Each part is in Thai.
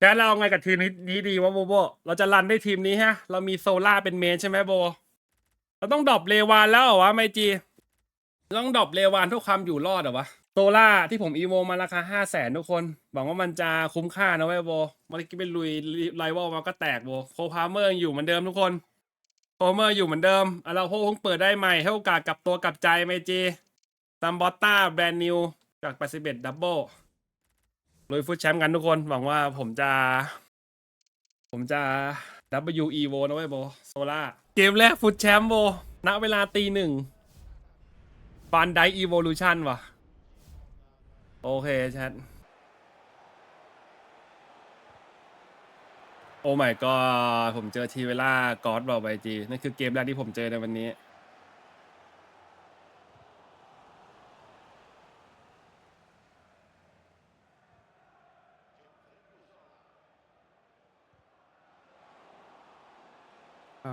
แกเราเอาไงกับทีมนี้ดีวะโบโบ เราจะรันได้ทีมนี้ฮะ เรามีโซล่าเป็นเมนใช่ไหมโบ เราต้องดรอปเลวานแล้วเหรอวะไมจีต้องดรอปเลวานเพื่อความอยู่รอดเหรอวะ โซล่าที่ผมอีโวมาราคาห้าแสนทุกคน หวังว่ามันจะคุ้มค่านะเว้ยโบเมื่อกี้ไปลุยไลวอลมาก็แตกโบ โคพาเมอร์ยังอยู่เหมือนเดิมทุกคนโคพาเมอร์อยู่เหมือนเดิมอาราโฮเพิ่งเปิดได้ใหม่ให้โอกาสกลับตัวกลับใจไมจีซัมบอตต้าแบรนด์นิวจาก81ดับเบิล ลุยฟุตแชมป์กันทุกคน หวังว่าผมจะ ผมจะ W E V O นะเว้ยโบโซล่าเกมแรกฟุตแชมป์โบณเวลาตีหนึ่งฟันไดอีโวลูชันว่ะ โอเคแชทโอ้ my god ผมเจอทีเวล่ากอดบอกไปจีนั่นคือเกมแรกที่ผมเจอในวันนี้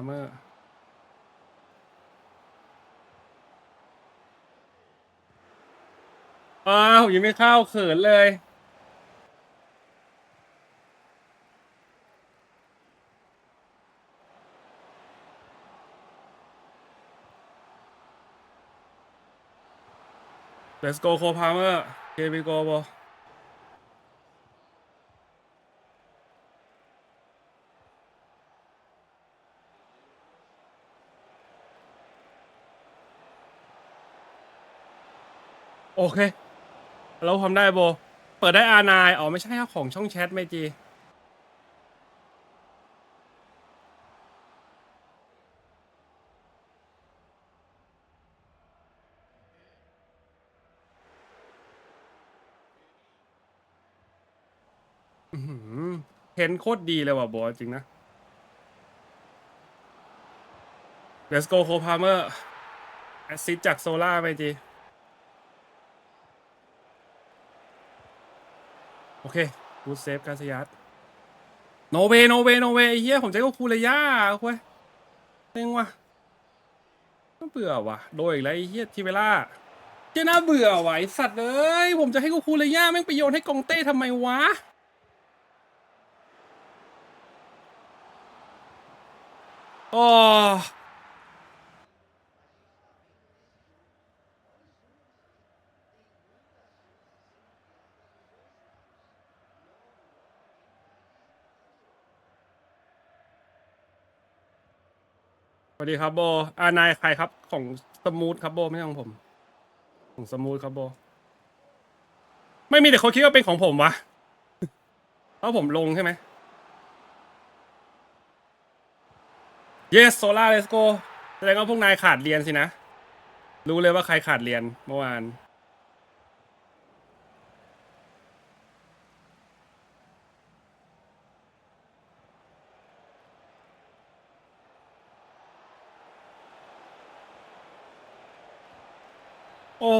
เมอร์อ้าวยังไม่เข้าเขินเลย Let's go โคพาเมอร์เคบิโกโบ โอเค เราทำได้โบ เปิดได้อานายอ๋อไม่ใช่ครับของช่องแชทไม่จี อื้อหือเห็นโคตรดีเลยว่ะโบจริงนะ Let's go โคพาเมอร์แอซิดจากโซล่าไปจี โอเคกูเซฟกาสยัสโนเวโนเวโนเวไอ้เหี้ยผมใจก็คูเลยย่าเว้ยเต็งว่ะน่าเบื่อว่ะ โดนอีกแล้วไอ้เหี้ยทีเวล่าเจ้าน่าเบื่อว่ะไอสัตว์เอ้ยผมจะให้กูคูเลยย่าแม่งไปโยนให้กองเต้ทำไมวะโอ้ วัสดีครับโบอานายใครครับ ของสมูทครับโบไม่ใช่ของผม ของสมูทครับโบ ไม่มีแต่เขาคิดว่าเป็นของผมวะเพราะผมลงใช่ไหม yes solar let's go แสดงว่าพวกนายขาดเรียนสินะ รู้เลยว่าใครขาดเรียนเมื่อวาน โอ้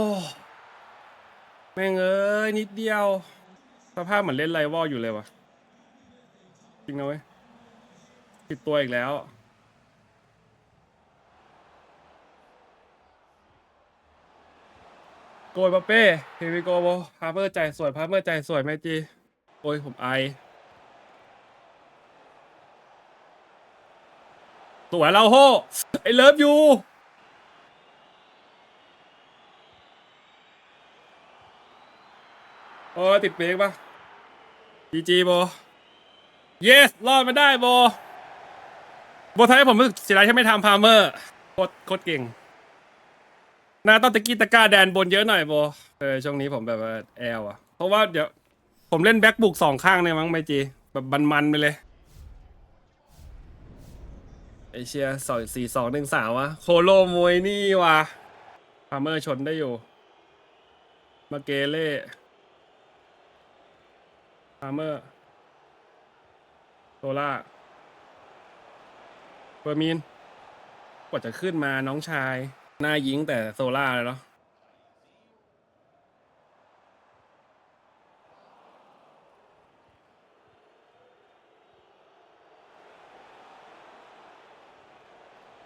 แม่งเอ้ยนิดเดียว สภาพเหมือนเล่นไรวอลอยู่เลยวะจริงนะเว้ยผิดตัวอีกแล้ว โกยปาเป้เฮวิโกโบพาเมอร์ใจสวยพาเมอร์ใจสวยแม่จี โอ้ย ผมไอสวยเราโฮไอเลิฟยู โอ้ติดเบรกปะจีจีโบ yes รอดมาได้โบ โบทำให้ผมรู้สึกเสียดายที่ไม่ทำพาร์เมอร์โคตรโคตรเก่งน่าต้องตะกี้ตะกร้าแดนบนเยอะหน่อยโบ เออช่วงนี้ผมแบบแอลอะเพราะว่าเดี๋ยว ผมเล่นแบ็กบุกสองข้างเนี่ยมั้งไม่จี แบบมันๆไปเลยไอเชียสองสี่สองหนึ่งสามวะโคโลมวยนี่วะพาร์เมอร์ชนได้อยู่ มาเกเล่ พาเมอร์โซล่าเบอร์มีนกว่าจะขึ้นมาน้องชาย หน้ายิงแต่โซล่าเลยเนาะ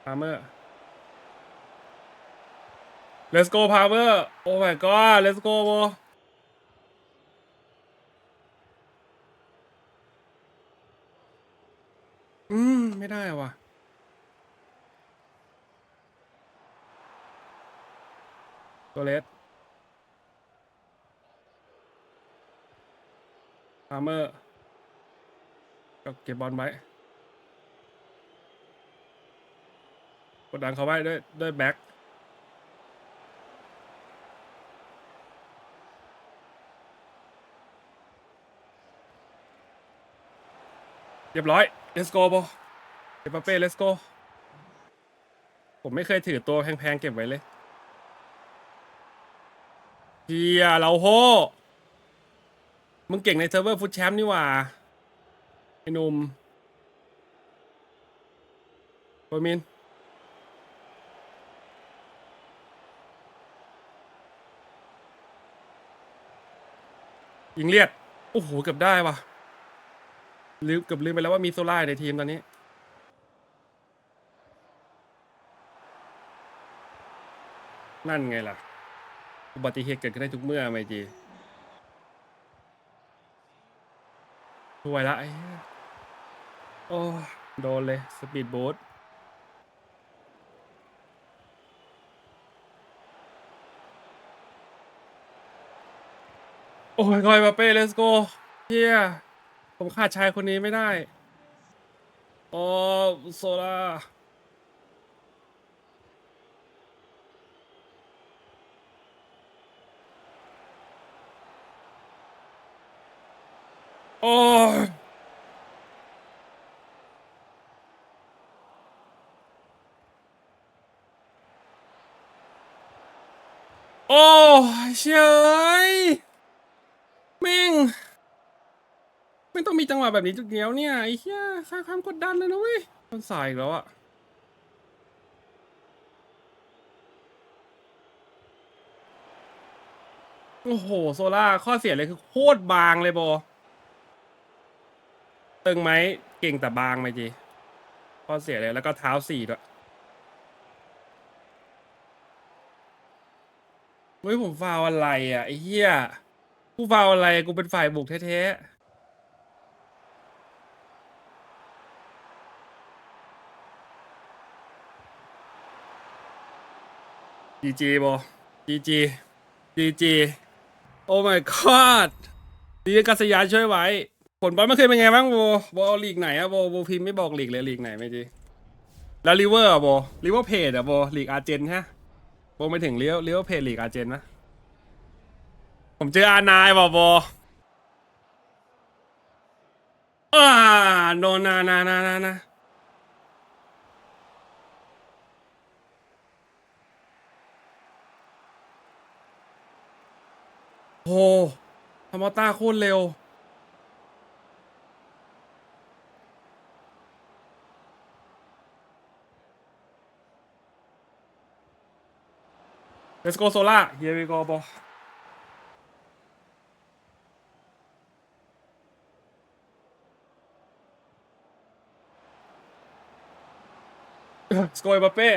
พาเมอร์ let's go พาเมอร์ oh my god let's go โบ อืม ได้ว่ะ ตัวเลสอาร์เมอร์ก็เก็บบอลไว้กดดันเขาไว้ด้วยด้วยแบ็คเรียบร้อย let's go บอ เอปเป้ let's go ผมไม่เคยถือตัวแพงๆเก็บไว้เลยเฮียเราโหมึงเก่งในเซิร์ฟเวอร์ฟุตแชมป์นี่หว่า ไอ้หนุ่มโอมินยิงเลียด โอ้โห เกือบได้ว่ะลืมเกือบลืมไปแล้วว่ามีโซล่าในทีมตอนนี้ นั่นไงล่ะ อุบัติเหตุเกิดขึ้นได้ทุกเมื่อไม่จีช่วยละไอ้เหี้ยโอ้โดนเลย สปีดโบ๊ทโอ้ยกอยมาเป้ let's go เฮียผมขาดชายคนนี้ไม่ได้ โอ้โซล่า โอ้ยโอ้ยเชยแม่งไม่ต้องมีจังหวะแบบนี้จุดเดียวเนี่ยไอ้เหี้ยสร้างความกดดันเลยนะเว้ยมันสายอีกแล้วอะโอ้โห โซล่าข้อเสียเลยคือโคตรบางเลยโบ ตึงไหมเก่งแต่บางไหมจีข้อเสียเลยแล้วก็เท้าสี่ด้วยเฮ้ยผมฟาวอะไรอะไอ้เหี้ยกูฟาวอะไรกูเป็นฝ่ายบุกแท้ๆจีจีโบจีจีจีจีโอ้ my god ดีกัสยานช่วยไว้ ผลบอลไม่เคยเป็นไงบ้างโบโบเอาลีกไหนอะโบโบพิมพ์ไม่บอกลีกเลยลีกไหนไม่จีแล้วลิเวอร์อะโบลิเวอร์เพจอะโบลีกอาร์เจนฮะโบไม่ถึงลิเวอร์ลิเวอร์เพจลีกอาร์เจนนะผมเจออานายบอโบอ่าโนนานานานานาโอ้ธรรมต้าโคตรเร็ว Let's go Sola here we go บอ Let's go เอ a เป้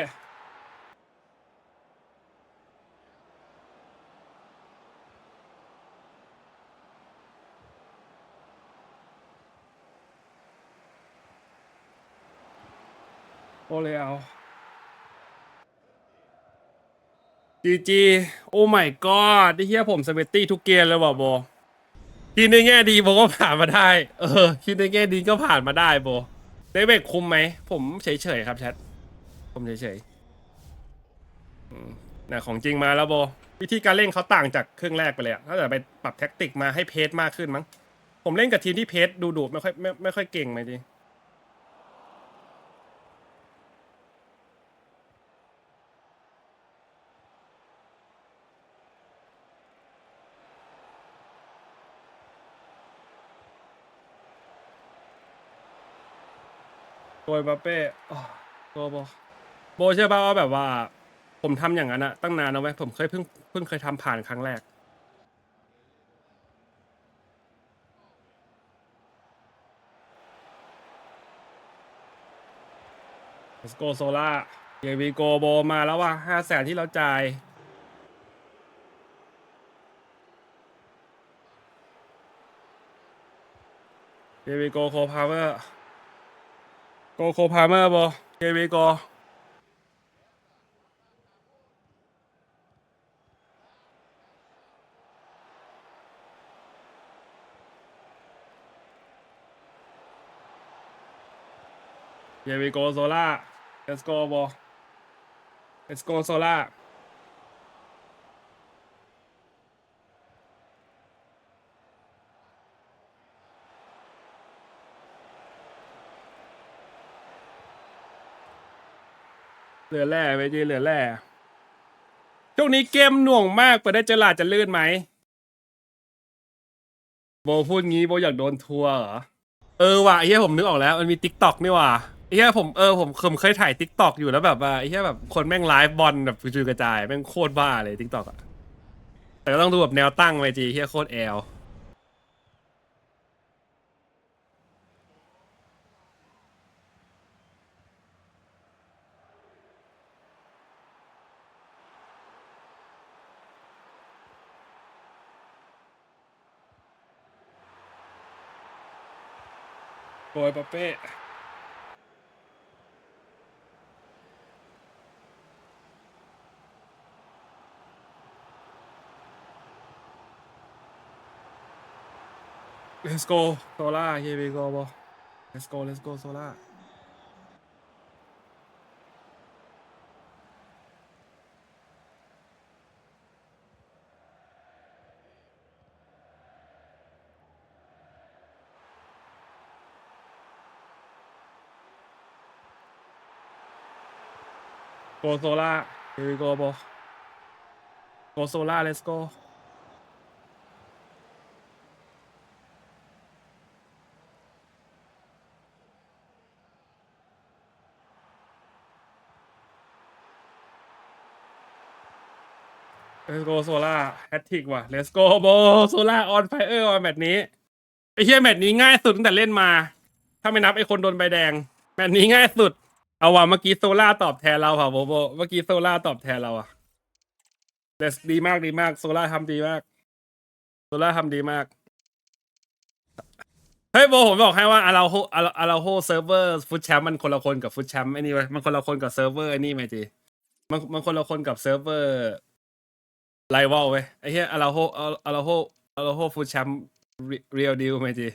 จีจีโอ้ my god ที่เฮียผมสเวตตี้ทุกเกมเลยว่ะโบคิดในแง่ดีโบก็ผ่านมาได้ เออ คิดในแง่ดีก็ผ่านมาได้โบเดเบกคุมไหม ผมเฉยๆครับแชท ผมเฉยๆอืมแต่ของจริงมาแล้วโบ วิธีการเล่นเขาต่างจากเครื่องแรกไปเลยอะถ้าเกิดไปปรับแท็กติกมาให้เพจมากขึ้นมั้ง ผมเล่นกับทีมที่เพจดูดูไม่ค่อยไม่ไม่ค่อยเก่งไหมจี ยบาเป้อ๋อโบโบโบเชื่อป่าว่าแบบว่า ผมทำอย่างนั้นอะตั้งนานแล้วไหมผมเคยเพิ่งเพิ่งเคยทำผ่านครั้งแรก Let's go Solar เยวีโกโบมาแล้วว่ะห้าแสนที่เราจ่าย เยวีโกโคพาวเวอร์ โกโคพาเมอร์บอเกวีโกเกวีโกโซล่า let's go โบ let's go โซล่า เหลือแร่ไม่ดีเหลือแร่ช่วงนี้เกมหน่วงมากเปิดได้เจอหลาดจะลื่นไหมโบพูดงี้โบอยากโดนทัวร์เหรอ เออว่ะไอ้เหี้ยผมนึกออกแล้วมันมีทิกตอกนี่ว่ะไอ้เหี้ยผมเออผมผมเคยถ่ายทิกตอกอยู่แล้วแบบว่าไอ้เหี้ยแบบคนแม่งไลฟ์บอลแบบกระจุยกระจายแม่งโคตรบ้าเลยทิกตอกอะแต่ก็ต้องดูแบบแนวตั้งไปจีเหี้ยโคตรแอล โกยปาเป้ let's go โซล่า here we go บอ let's go let's go โซล่า go โซล่า here we go บอ go โซล่า let's go let's go โซล่าแฮตทิกว่ะ let's go โบโซล่าออนไฟเออร์แมตช์นี้ไอ้เหี้ยแมตช์นี้ง่ายสุดตั้งแต่เล่นมา ถ้าไม่นับไอ้คนโดนใบแดง แมตช์นี้ง่ายสุด เอาว่ะเมื่อกี้โซล่าตอบแทนเราค่ะโบโบเมื่อกี้โซล่าตอบแทนเราอะเดสดีมากดีมากโซล่าทำดีมากโซล่าทำดีมากเฮ้ยโบผมบอกให้ว่าอาราโฮอาราโฮเซิร์ฟเวอร์ฟุตแชมป์มันคนละคนกับฟุตแชมป์ไอ้นี่เว้ยมันคนละคนกับเซิร์ฟเวอร์ไอ้นี่ไหมจีมันมันคนละคนกับเซิร์ฟเวอร์ไลวอลเว้ยไอ้เหี้ยอาราโฮอาราโฮอาราโฮฟุตแชมป์เรียลดิวไหมจี